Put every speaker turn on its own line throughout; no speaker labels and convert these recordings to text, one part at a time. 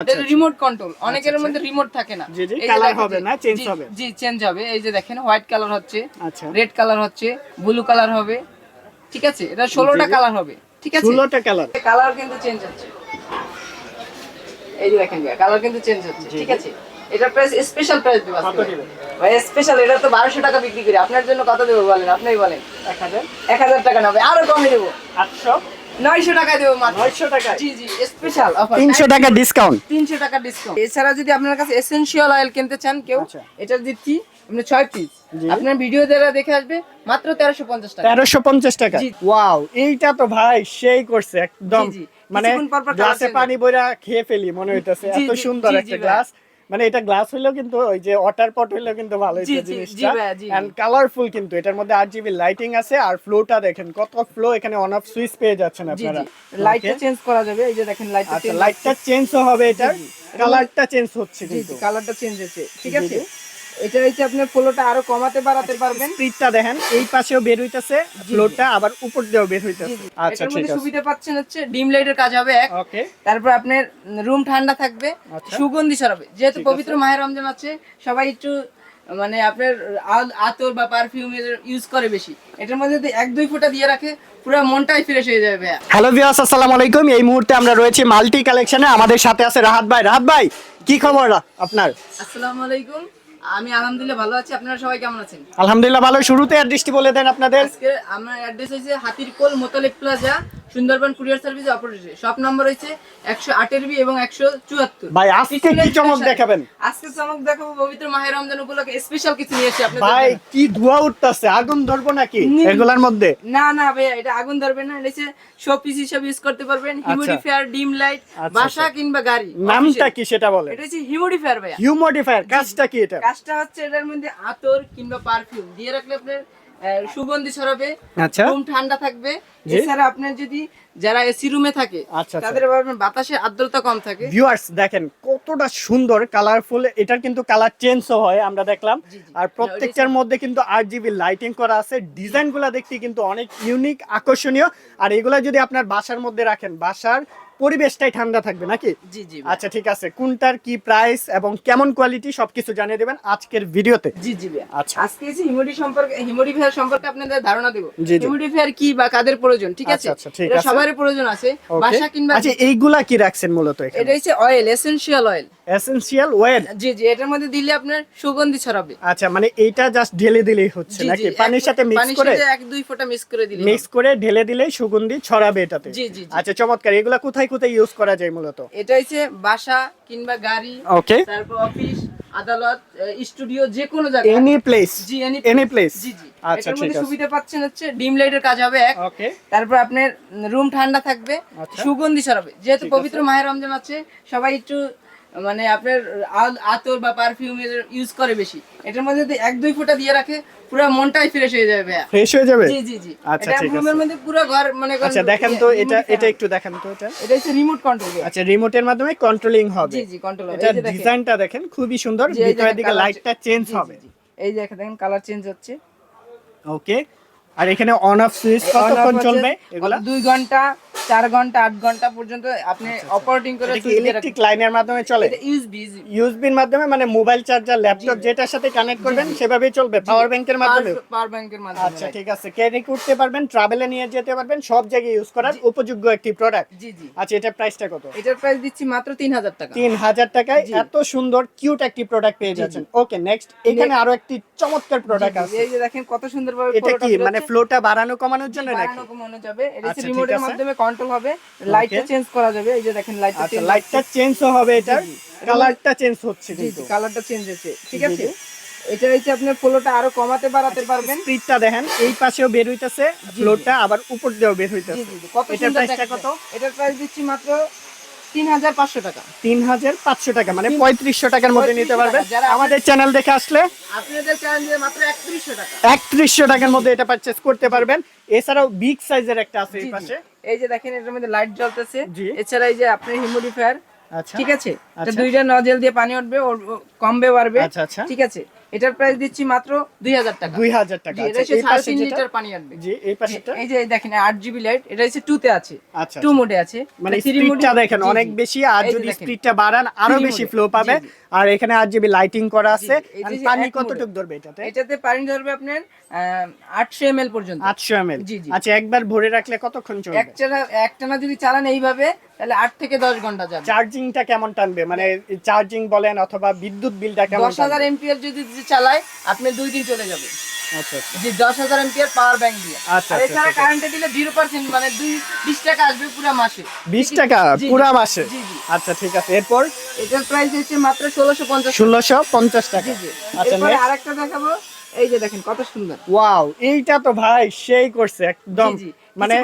আচ্ছা,
remote control অনেকের
আচ্ছা।
মধ্যে রিমোট থাকে না।
জি,
দেখেন
হবে না, change
জি,
হবে।
জি চেঞ্জ হবে। এই যে দেখেন হোয়াইট কালার হচ্ছে
আচ্ছা।
রেড কালার হচ্ছে ব্লু কালার হবে ঠিক আছে? এটা ষোলোটা
জি।
কালার হবে ঠিক আছে?
ষোলোটা কালার
কালার কিন্তু চেঞ্জ হচ্ছে। এই যে দেখেন কালার কিন্তু চেঞ্জ হচ্ছে ঠিক আছে? এটা প্রাইস স্পেশাল প্রাইস দেবো ভাই স্পেশাল এটা তো বারোশো টাকা বিক্রি করি। আপনার জন্য কত দেবো বলেন? আপনিই বলেন।
এক হাজার?
এক হাজার টাকা নেবে। আরও কমে দেবো।
আটশো?
নয়শো টাকা দেবো মাত্র।
নয়শো টাকা
জি জি স্পেশাল অফার
তিনশো টাকা ডিসকাউন্ট
তিনশো টাকা ডিসকাউন্ট এছাড়া যদি আপনার কাছে এসেনশিয়াল অয়েল কিনতে চান কেউ
আচ্ছা।
এটা দিচ্ছি আপনি ছয় পিস আপনার ভিডিও যারা দেখে আসবে মাত্র তেরোশো পঞ্চাশ টাকা।
তেরোশো পঞ্চাশ টাকা।
জি।
ওয়াও এইটা তো ভাই সেই করছে একদম। মানে গ্লাসে পানি বইরা খেয়ে ফেলি মনে হইতেছে। এত সুন্দর একটা। গ্লাস। মানে এটা গ্লাস হইলেও কিন্তু ওই যে ওয়াটার পট হইলেও কিন্তু ভালো হইছে জিনিসটা। এন্ড কালারফুল কিন্তু এটার মধ্যে আরজিবি লাইটিং আছে আর ফ্লোটা দেখেন কত ফ্লো এখানে অন অফ সুইচ পেয়ে যাচ্ছেন আপনারা।
লাইটটা চেঞ্জ করা যাবে এই যে দেখেন লাইটটা
আচ্ছা
চেঞ্জ
লাইটটা চেঞ্জও হবে এটা। কালারটা চেঞ্জ হচ্ছে কিন্তু।
কালারটা চেঞ্জ হচ্ছে ঠিক আছে। এটা হচ্ছে আপনার ফ্লোটা আরও কমাতে বাড়াতে পারবেন।
স্পিডটা দেখেন এই পাশেও বের হইতেছে ফ্লোটা আবার উপর দিয়েও বের হইতেছে। আচ্ছা ঠিক আছে।
সুবিধা পাচ্ছেন হচ্ছে ডিম লাইটের কাজ হবে এক।
ওকে।
তারপর আপনার রুম ঠান্ডা থাকবে
আচ্ছা।
সুগন্ধি ছড়াবে। যেহেতু পবিত্র মাহের রমজান আছে সবাই একটু মানে আপনার আতর বা পারফিউম ইউজ করে বেশি। এটার মধ্যে যদি এক দুই ফোঁটা দিয়ে রাখে পুরো মনটাই ফ্রেশ হয়ে যাবে
হ্যালো ভিউয়ার্স আসসালামু আলাইকুম। এই মুহূর্তে আমরা রয়েছি মাল্টি কালেকশনে আমাদের সাথে আছে রাহাত ভাই। রাহাত ভাই কি খবর আপনার?
আসসালামু আলাইকুম। আমি আলহামদুলিল্লাহ ভালো আছি। আপনারা সবাই কেমন আছেন?
আলহামদুলিল্লাহ ভালো শুরুতে অ্যাড্রেসটি বলে দেন আপনাদের।
আজকে আমার অ্যাড্রেস হচ্ছে Hatirkol Motaleb plaza. Sundarban courier service operator shop number হয়েছে একশো আটের বি এবং একশো চুয়াত্তর।
ভাই আজকে কি চমক দেখাবেন?
আজকে চমক দেখাবো পবিত্র মাহের রমজান উপলক্ষে স্পেশাল কিছু নিয়ে এসেছি আপনাদের
ভাই কি ধোয়া উঠতেছে? আগুন ধরবো নাকি? এগুলার মধ্যে?
না না ভাইয়া এটা আগুন ধরবে না। এটা শো পিস হিসাবে ইউজ করতে পারবেন। হিউমিডিফায়ার ডিম লাইট বাসা কিংবা গাড়ি।
নামটা কি সেটা বলে
এটা হচ্ছে হিউমিডিফায়ার ভাইয়া।
হিউমোডিফায়ার কাজটা কি এটা?
কাজটা হচ্ছে এটার মধ্যে আতর কিংবা পারফিউম দিয়ে রাখলে আপনার সুগন্ধি ছড়াবে
আচ্ছা
রুম ঠান্ডা থাকবে। এছাড়া আপনার যদি যারা এসি রুমে থাকে
আচ্ছা, আচ্ছা।
তাদের বাতাসে আর্দ্রতা কম থাকে।
ভিউয়ার্স দেখেন কতটা সুন্দর কালারফুল এটার কিন্তু কালার চেঞ্জও হয় আমরা দেখলাম। আর প্রত্যেকটার মধ্যে কিন্তু আট জিবি লাইটিং করা আছে। ডিজাইনগুলা দেখতে কিন্তু অনেক ইউনিক আকর্ষণীয়। আর এগুলা যদি আপনার বাসার মধ্যে রাখেন বাসার পরিবেশটাই ঠান্ডা থাকবে নাকি?
জি জি
আচ্ছা ঠিক আছে। কোনটার কি প্রাইস এবং কেমন কোয়ালিটি সবকিছু জানিয়ে দেবেন আজকের ভিডিওতে।
জি জি
আচ্ছা।
আজকে হিমোডি সম্পর্কে হিমোডিফায়ার সম্পর্কে আপনাদের ধারণা দেবো। হিমোডিফায়ার কি বা কাদের প্রয়োজন ঠিক আছে?
আচ্ছা, আচ্ছা, ঠিক আছে।
সবারই প্রয়োজন আছে বাসা কিংবা
আচ্ছা এইগুলা কি রাখছেন মূলত এখানে?
এটা হচ্ছে oil essential oil
essential oil
জি জি এটার মধ্যে দিলে আপনার সুগন্ধি ছড়াবে।
আচ্ছা মানে এইটা জাস্ট ঢেলে দিলেই হচ্ছে নাকি? পানির সাথে মিক্স করে?
পানির সাথে এক দুই ফোঁটা মিক্স করে দিলে
মিক্স করে ঢেলে দিলে সুগন্ধি ছড়াবে এটাতে?
জি, জি, জি।
আচ্ছা চমৎকার। এগুলা কোথায় কোথায় ইউজ করা যায় মূলত?
এটা হচ্ছে বাসা কিংবা গাড়ি
ওকে
তারপর অফিস আদালত স্টুডিও যে কোনো জায়গায়।
এনি প্লেস
জি এনি
এনি প্লেস
জি জি।
আচ্ছা ঠিক আছে।
সুবিধা পাচ্ছেন হচ্ছে ডিম লাইটের কাজ হবে এক।
ওকে
তারপর আপনার রুম ঠান্ডা থাকবে
আচ্ছা।
সুগন্ধি ছড়াবে। যেহেতু পবিত্র মাহে রমজান আছে সবাই একটু মানে আপনার আতর বা পারফিউম ইউজ করে বেশি। এটার মধ্যে যদি এক দুই ফোঁটা দিয়ে রাখে পুরো মনটাই ফ্রেশ হয়ে যাবে ভাইয়া।
ফ্রেশ হয়ে যাবে?
জি জি জি।
আচ্ছা, ঠিক আছে।
মধ্যে পুরো ঘর মানে
আচ্ছা দেখেন তো এটা এটা একটু দেখেন তো এটা।
এটা হচ্ছে রিমোট কন্ট্রোল
আচ্ছা রিমোটের মাধ্যমে কন্ট্রোলিং হবে।
জি জি কন্ট্রোল
এটা ডিজাইনটা দেখেন। খুবই সুন্দর। ভিতরের দিকে লাইটটা চেঞ্জ হবে।
এই যে দেখেন কালার চেঞ্জ হচ্ছে।
ওকে আর এখানে অন অফ সুইচ কতক্ষণ চলবে এগুলা?
দুই ঘণ্টা। চার ঘণ্টা আট ঘণ্টা পর্যন্ত আপনি অপারেটিং করে
ইলেকট্রিক লাইনের মাধ্যমে চলে?
ইউএসবি
ইউএসবির মাধ্যমে মানে মোবাইল চার্জার ল্যাপটপ যেটার সাথে কানেক্ট করবেন সেভাবেই চলবে পাওয়ার ব্যাংকের মাধ্যমে?
পাওয়ার ব্যাংকের মাধ্যমে
আচ্ছা ঠিক আছে। ক্যারি করতে পারবেন ট্রাভেলে নিয়ে যেতে পারবেন সব জায়গায় ইউজ করার উপযোগ্য একটি প্রোডাক্ট
জি জি।
আচ্ছা এটার প্রাইসটা কত?
এটার প্রাইস দিচ্ছি মাত্র তিন হাজার টাকা।
তিন হাজার টাকায় এত সুন্দর কিউট একটি প্রোডাক্ট পেয়ে যাচ্ছেন। ওকে নেক্সট এখানে আরও একটি চমৎকার প্রোডাক্ট আছে।
এই যে দেখেন কত সুন্দর ভাবে
এটা কি মানে ফ্লোটা বাড়ানো কমানোর জন্য নাকি?
মনে যাবে। এটা
আচ্ছা,
রিমোটের মাধ্যমে কন্ট্রোল হবে লাইটটা চেঞ্জ করা যাবে এই যে দেখেন লাইটটা
আচ্ছা লাইটটা চেঞ্জও হবে
জি।
কালারটা চেঞ্জ হচ্ছে কিন্তু।
কালারটা চেঞ্জ হচ্ছে ঠিক আছে? এটা হচ্ছে আপনার ফ্লোটা আরও কমাতে বাড়াতে পারবেন।
স্পিডটা দেখেন এই পাশেও বের হইতাছে ফ্লোটা আবার উপর দিয়েও বের হইতাছে।
কত
এটার প্রাইসটা কত?
এটার প্রাইস দিচ্ছি মাত্র তিন হাজার পাঁচশো টাকা।
তিন হাজার পাঁচশো টাকা মানে পঁয়ত্রিশশো টাকার মধ্যে নিতে
3500
পারবেন আমাদের চ্যানেল দেখে আসলে
আপনাদের চ্যানেল মাত্র একত্রিশশো টাকা।
একত্রিশশো টাকার মধ্যে এটা পারচেস করতে পারবেন। এছাড়াও বিগ সাইজের একটা আছে এই। পাশে।
এই যে দেখেন এটার মধ্যে লাইট জ্বলতেছে। এছাড়া এই যে আপনি হিমোডিফায়ার
আচ্ছা।
ঠিক আছে? এটা
আচ্ছা।
দুইটা নজেল দিয়ে পানি উঠবে ও কমবে বাড়বে।
আচ্ছা আচ্ছা।
ঠিক আছে? এটার প্রাইস দিচ্ছি মাত্র দুই হাজার টাকা।
দুই হাজার টাকা
এটা
আচ্ছা,
হচ্ছে সাড়ে তিন লিটার পানি আনবে।
জি এই পাশেটা
এই যে দেখেন আট জিবি লাইট এটা হচ্ছে টু তে আছে।
আচ্ছা
টু মোডে আছে।
মানে
এটা
স্পিডটা দেখেন অনেক বেশি আর যদি। স্পিডটা বাড়ান
আরও
বেশি ফ্লো পাবে। আর এখানে আট জিবি লাইটিং করা আছে। পানি কতটুকু ধরবে এটাতে?
এটাতে পানি ধরবে আপনার আটশো এম এল পর্যন্ত।
আটশো এমএল
জি, জি।
আচ্ছা একবার ভরে রাখলে কতক্ষণ চলবে?
একটানা একটানা যদি চালান এইভাবে তাহলে আট থেকে দশ ঘণ্টা যাবে।
চার্জিংটা কেমন টানবে? মানে চার্জিং বলেন অথবা বিদ্যুৎ বিলটা কেমন
দশ হাজার যদি চালায় আপনি দুই দিন চলে যাবে।
আচ্ছা আচ্ছা।
জি পাওয়ার ব্যাংক দিয়ে।
আচ্ছা, আচ্ছা,
এছাড়া। কারেন্টে দিলে জিরো পার্সেন্ট মানে টাকা আসবে পুরো মাসে।
বিশ টাকা
জি, জি।
পুরা মাসে?
জি, জি।
আচ্ছা ঠিক আছে। এরপর?
এটার প্রাইস হচ্ছে মাত্র ষোলোশো পঞ্চাশ
ষোলোশো পঞ্চাশ টাকা।
জি জি।
আচ্ছা
এরপরে। আরেকটা দেখাবো। এই যে দেখেন কত সুন্দর।
ওয়াও এইটা তো ভাই সেই করছে একদম।
জি, জি।
মানে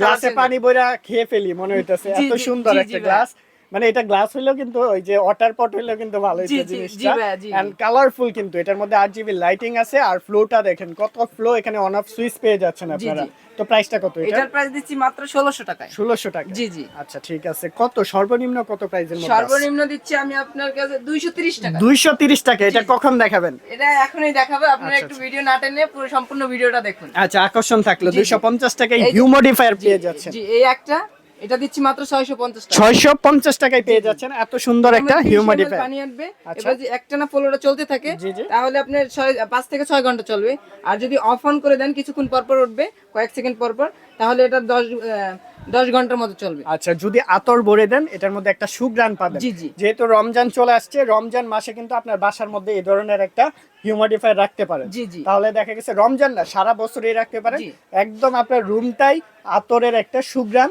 গ্লাসে পানি বইরা খেয়ে ফেলি মনে হইতাছে এত সুন্দর একটা গ্লাস। মানে এটা গ্লাস হইলেও কিন্তু ওই যে ওয়াটার পট হইলেও কিন্তু ভালো হইছে জিনিসটা। এন্ড কালারফুল কিন্তু এটার মধ্যে আট জিবি লাইটিং আছে আর ফ্লোটা দেখেন কত ফ্লো এখানে অন অফ সুইচ পেয়ে যাচ্ছেন আপনারা। তো প্রাইসটা কত এটা
এটার প্রাইস দিচ্ছি মাত্র ষোলোশো টাকায়।
ষোলোশো টাকা
জি জি।
আচ্ছা ঠিক আছে। কত? সর্বনিম্ন কত প্রাইসের মধ্যে
সর্বনিম্ন দিচ্ছি আমি আপনার কাছে দুইশো তিরিশ টাকা।
দুইশো তিরিশ টাকা এটা কখন দেখাবেন?
এটা এখনই দেখাবো আপনারা
আচ্ছা,
একটু
আচ্ছা।
ভিডিও না টেনে পুরো সম্পূর্ণ ভিডিওটা দেখুন।
আচ্ছা আকর্ষণ থাকল।
জি, জি।
দুইশো পঞ্চাশ টাকায়
এই যে-
হিউমোডিফায়ার পেয়ে যাচ্ছেন।
জি এই একটা এটা দিচ্ছি মাত্র ছয়শো পঞ্চাশ টাকা।
ছয়শো পঞ্চাশ টাকায় পেয়ে যাচ্ছেন। এত সুন্দর একটা
এর মধ্যে 30 ml
হিউমিডিফায়ার
পানি আনবে।
আচ্ছা।
এবার যদি একটানা ফ্লোটা চলতে থাকে। তাহলে আপনার ছয় পাঁচ থেকে ছয় ঘণ্টা চলবে। আর যদি অফ অন করে দেন কিছুক্ষণ পর পর উঠবে কয়েক সেকেন্ড পর পর তাহলে এটা দশ আহ, দশ ঘণ্টার মতো চলবে।
আচ্ছা যদি আতর ভরে দেন এটার মধ্যে একটা সুগ্রান পাবেন।
জি, জি।
যেহেতু রমজান চলে আসছে রমজান মাসে কিন্তু আপনার বাসার মধ্যে এই ধরনের একটা হিউমিডিফায়ার রাখতে পারেন।
জি, জি।
তাহলে দেখা গেছে রমজান না সারা বছরই রাখতে পারেন। একদম আপনার রুমটাই আতরের একটা সুগ্রান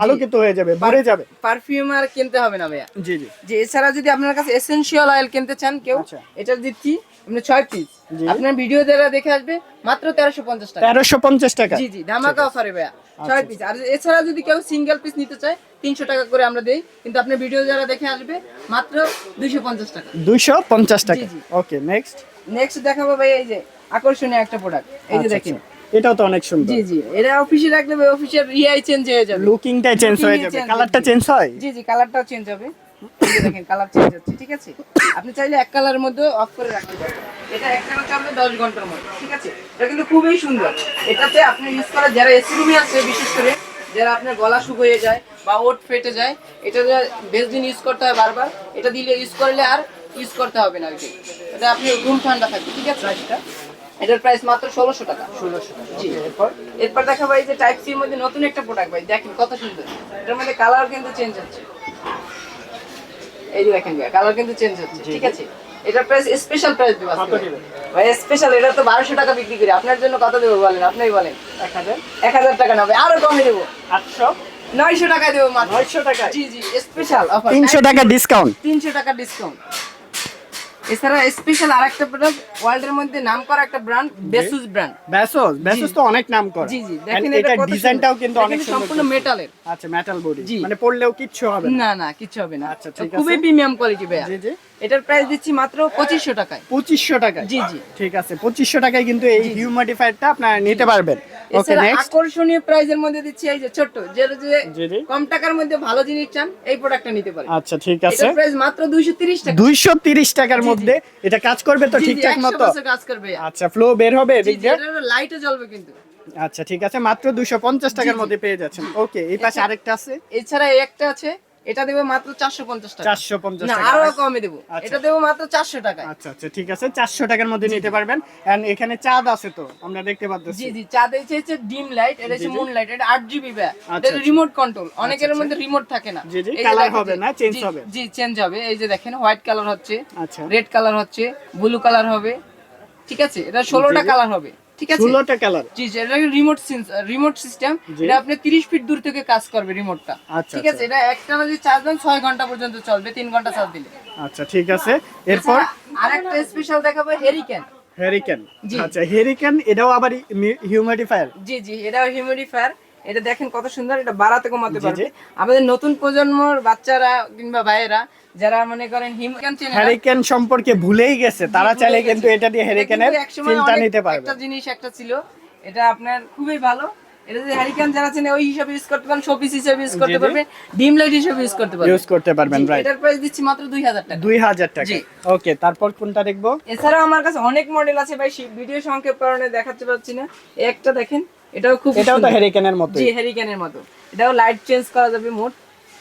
আলোকিত হয়ে যাবে ভরে যাবে।
পারফিউম আর কিনতে হবে না ভাইয়া।
জি জি।
যে এছাড়া যদি আপনার কাছে এসেনশিয়াল অয়েল কিনতে চান কেউ
আচ্ছা।
এটা দিচ্ছি আপনি ছয় পিস আপনার ভিডিও যারা দেখে আসবে মাত্র তেরোশো পঞ্চাশ টাকা।
তেরোশো পঞ্চাশ টাকা।
জি জি ধামাকা অফারে ভাইয়া। ছয় পিস আর এছাড়া যদি কেউ সিঙ্গেল পিস নিতে চায় তিনশো টাকা করে আমরা দেই। কিন্তু আপনি ভিডিও যারা দেখে আসবে মাত্র দুইশো পঞ্চাশ টাকা।
দুইশো পঞ্চাশ টাকা। ওকে নেক্সট
নেক্সট দেখাবো ভাই এই যে আকর্ষণীয় একটা প্রোডাক্ট এই যে দেখেন।
আচ্ছা, এটাও তো অনেক সুন্দর।
জি জি। এটা অফিসে রাখলে অফিসের ইআই চেঞ্জ হয়ে যাবে।
লুকিংটাই চেঞ্জ হয়ে যাবে। কালারটা চেঞ্জ হয়
জি জি কালারটাও চেঞ্জ হবে। দেখেন কালার চেঞ্জ হচ্ছে ঠিক আছে? আপনি চাইলে এক কালারের মধ্যে অফ করে রাখতে পারেন। এটা এক কালার চলবে দশ ঘণ্টার মধ্যে ঠিক আছে? এটা কিন্তু খুবই সুন্দর। এটাতে আপনি ইউজ করা যারা এসি রুমে আছে বিশেষ করে যারা আপনার গলা শুকিয়ে যায় বা ওট ফেটে যায় এটা বেশ দিন ইউজ করতে হয় বারবার এটা দিলে ইউজ করলে আর ইউজ করতে হবে না আর কি এটা আপনি রুম ঠান্ডা থাকবে ঠিক আছে? এটার প্রাইস মাত্র ষোলোশো টাকা। ষোলোশো জি।
এরপর?
এরপর দেখা ভাই যে টাইপ সির মধ্যে নতুন একটা প্রোডাক্ট ভাই। দেখেন কত সুন্দর। এটার মধ্যে কালার কিন্তু চেঞ্জ হচ্ছে। এই যে দেখেন কালার কিন্তু চেঞ্জ হচ্ছে ঠিক আছে? এটা প্রাইস স্পেশাল প্রাইস দিব আজকে ভাই। স্পেশাল এটা তো বারোশো টাকা বিক্রি করি। আপনার জন্য কত দেবো বলেন? আপনি বলেন।
এক হাজার?
এক হাজার টাকা নেবে। আরও কমে দেবো।
আটশো?
নয়শো টাকা দেবো মাত্র।
নয়শো টাকা
জি জি স্পেশাল অফার
তিনশো টাকা ডিসকাউন্ট
তিনশো টাকা ডিসকাউন্ট এছাড়া স্পেশাল আরেকটা প্রোডাক্ট ওয়ার্ল্ডের মধ্যে একটা ব্র্যান্ড বেসুস ব্র্যান্ড
ব্যাসোস ব্যাসোস তো অনেক নাম করা।
জি জি দেখেন
এটা ডিজাইনটাও কিন্তু অনেক সুন্দর
সম্পূর্ণ মেটালের
আচ্ছা মেটাল বডি মানে পড়লেও কিচ্ছু হবে না।
না না কিছু হবে না।
আচ্ছা, ঠিক
খুবই
আছে।
প্রিমিয়াম কোয়ালিটি ভাইয়া।
জি জি।
এটার প্রাইস দিচ্ছি মাত্র পঁচিশশো টাকায়।
পঁচিশশো টাকা
জি, জি।
ঠিক আছে পঁচিশশো টাকায় কিন্তু এই হিউমিডিফায়ারটা আপনারা নিতে পারবেন। ওকে নেক্সট
আকর্ষণীয় প্রাইজের মধ্যে দিচ্ছি এই যে যেটা যে
জি
কম টাকার মধ্যে ভালো জিনিস চান এই প্রোডাক্টটা নিতে পারেন।
আচ্ছা ঠিক আছে।
এটার প্রাইস মাত্র দুইশো তিরিশ টাকা।
দুইশো তিরিশ টাকার
জি, জি।
মধ্যে। এটা কাজ করবে তো ঠিকঠাক মতো?
কাজ করবে।
আচ্ছা ফ্লো বের হবে
লাইটে জ্বলবে কিন্তু।
আচ্ছা ঠিক আছে মাত্র দুশো পঞ্চাশ টাকার মধ্যে পেয়ে যাচ্ছেন। ওকে এই পাশে আরেকটা আছে?
এছাড়া এই একটা আছে এটা দেবো মাত্র চারশো পঞ্চাশ টাকা।
চারশো পঞ্চাশ
না আরও কমে দেবো।
আচ্ছা।
এটা দেবো মাত্র চারশো টাকায়।
আচ্ছা আচ্ছা ঠিক আছে চারশো টাকার মধ্যে নিতে পারবেন। এন্ড এখানে চাঁদ আছে তো আমরা দেখতে পাচ্ছি
জি জি চাঁদ হচ্ছে হচ্ছে ডিম লাইট এটা হচ্ছে। মুন লাইট এটা আট জিবি
আচ্ছা,
এটা রিমোট কন্ট্রোল অনেকের
আচ্ছা।
মধ্যে রিমোট থাকে না।
জি, জি,
দেখেন
হবে না, change
জি,
হবে।
জি চেঞ্জ হবে। এই যে দেখেন হোয়াইট কালার হচ্ছে
আচ্ছা।
রেড কালার হচ্ছে ব্লু কালার হবে ঠিক আছে? এটা ষোলোটা কালার হবে। ঠিক আছে?
কালার
জি এটা রিমোট রিমোট সিস্টেম এটা আপনি 30 ফিট দূর থেকে কাজ করবে রিমোটটা
আচ্ছা,
ঠিক আছে? এটা একটা যদি চার্জ দেন 6 ঘণ্টা পর্যন্ত চলবে 3 ঘণ্টা চার্জ দিলে।
আচ্ছা ঠিক আছে। এরপর?
আরেকটা স্পেশাল দেখাবো হেরিকেন
হেরিকেন। আচ্ছা হেরিকেন এটাও আবার হিউমিডিফায়ার
জি জি এটাও হিউমিডিফায়ার এটা দেখেন কত সুন্দর এটা বাড়াতে কমাতে পারবে। আমাদের নতুন প্রজন্মর বাচ্চারা কিংবা ভাইয়েরা যারা মনে করেন হিমকেন চেনে
সম্পর্কে ভুলেই গেছে তারা চাইলে কিন্তু এটা দিয়ে ফিলটা
অনেক-
নিতে পারবে।
একটা জিনিস একটা ছিল এটা আপনার খুবই ভালো। এটা যে হ্যারিকেন যারা আছেন ওই হিসাবে ইউজ করতে পারেন শোপিস হিসাবে ইউজ করতে। পারবেন ডিম লাইট হিসাবে ইউজ করতে পারবেন।
ইউজ করতে পারবেন রাইট
এটার প্রাইস দিচ্ছি মাত্র দুই হাজার টাকা।
দুই হাজার টাকা। ওকে তারপর কোনটা দেখব?
এছাড়াও আমার কাছে অনেক মডেল আছে ভাই ভিডিও সংক্ষেপ কারণে দেখাতে পারছি না। একটা দেখেন এটাও খুব
এটাও তো মতো
জি হ্যারিকেনের মতো। এটাও লাইট চেঞ্জ করা যাবে মোট।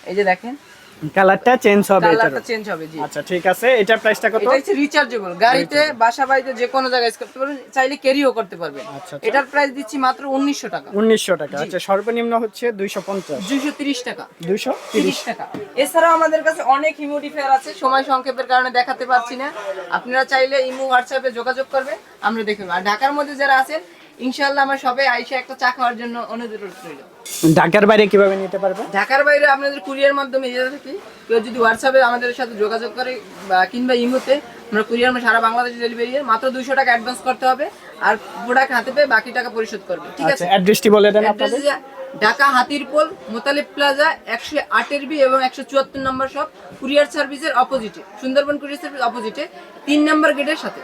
এই যে দেখেন।
কালারটা চেঞ্জ হবে
কালারটা চেঞ্জ হবে জি।
আচ্ছা ঠিক আছে। এটার প্রাইসটা কত?
এটা হচ্ছে রিচার্জেবল গাড়িতে বাসা বাড়িতে যে কোনো জায়গায় ইউজ করতে পারবেন। চাইলে ক্যারিও করতে পারবেন।
আচ্ছা, আচ্ছা।
এটার প্রাইস দিচ্ছি মাত্র উনিশশো টাকা।
উনিশশো টাকা। আচ্ছা সর্বনিম্ন হচ্ছে দুইশো পঞ্চাশ।
দুইশো তিরিশ টাকা।
দুইশো
তিরিশ। টাকা। এছাড়াও আমাদের কাছে অনেক হিউমিডিফায়ার আছে। সময় সংক্ষেপের কারণে দেখাতে পারছি না। আপনারা চাইলে ইমো হোয়াটসঅ্যাপে যোগাযোগ করবেন। আমরা দেখে নেব। আর ঢাকার মধ্যে যারা আছেন ইনশাআল্লাহ আমার সবে আইসা একটা চা খাওয়ার জন্য অনুরোধ রইল।
ঢাকার বাইরে কীভাবে নিতে পারবে?
ঢাকার বাইরে আপনাদের কুরিয়ার মাধ্যমে ইয়ে থাকি। কেউ যদি হোয়াটসঅ্যাপে আমাদের সাথে যোগাযোগ করে বা কিংবা ইমোতে আমরা কুরিয়ার সারা বাংলাদেশ ডেলিভারি মাত্র দুইশো টাকা অ্যাডভান্স করতে হবে আর প্রোডাক্ট হাতে পেয়ে বাকি টাকা পরিশোধ করবে ঠিক
আচ্ছা
আছে?
অ্যাড্রেসটি বলে দেন আপনাদের।
ঢাকা হাতিরপোল মোতালিব প্লাজা একশো আটের বি এবং একশো চুয়াত্তর নম্বর শপ কুরিয়ার সার্ভিসের অপোজিটে সুন্দরবন কুরিয়ার সার্ভিস অপোজিটে তিন নম্বর গেটের সাথে।